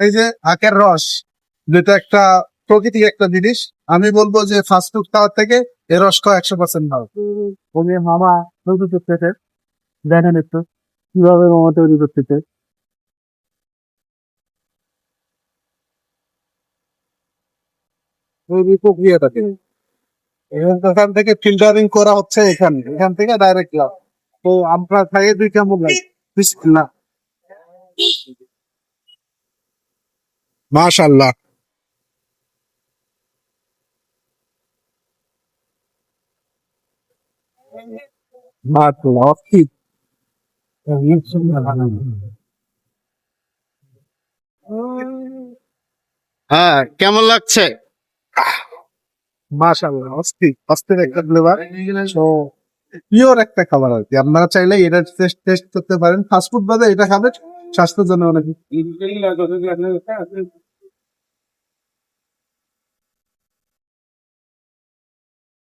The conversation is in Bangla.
এই যে আখের রস যেটা একটা প্রকৃতিক একটা জিনিস আমি বলব যে ফাস্ট ফুড খাওয়ার থেকে এ রস খাওয়া একশো পার্সেন্ট ভালো। ওকে মামা তৈরি করতেছে দেখেন একটু কীভাবে মামা তৈরি করতেছে প্রক্রিয়াটাকে এখান থেকে ফিল্টারিং করা হচ্ছে এখানে। এখান থেকে ডাইরেক্ট লাভ। তো আমরা খাইয়ে দুই কেমন লাগে। বিসমিল্লাহ মাশাল্লাহ হ্যাঁ কেমন লাগছে? মাশাল্লাহ অস্থির অস্থির একটা ফ্লেভার পিওর একটা খাবার আর কি। আপনারা চাইলে এটা টেস্ট টেস্ট করতে পারেন। ফাস্টফুড বাদে এটা খাবেন স্বাস্থ্যের জন্য অনেক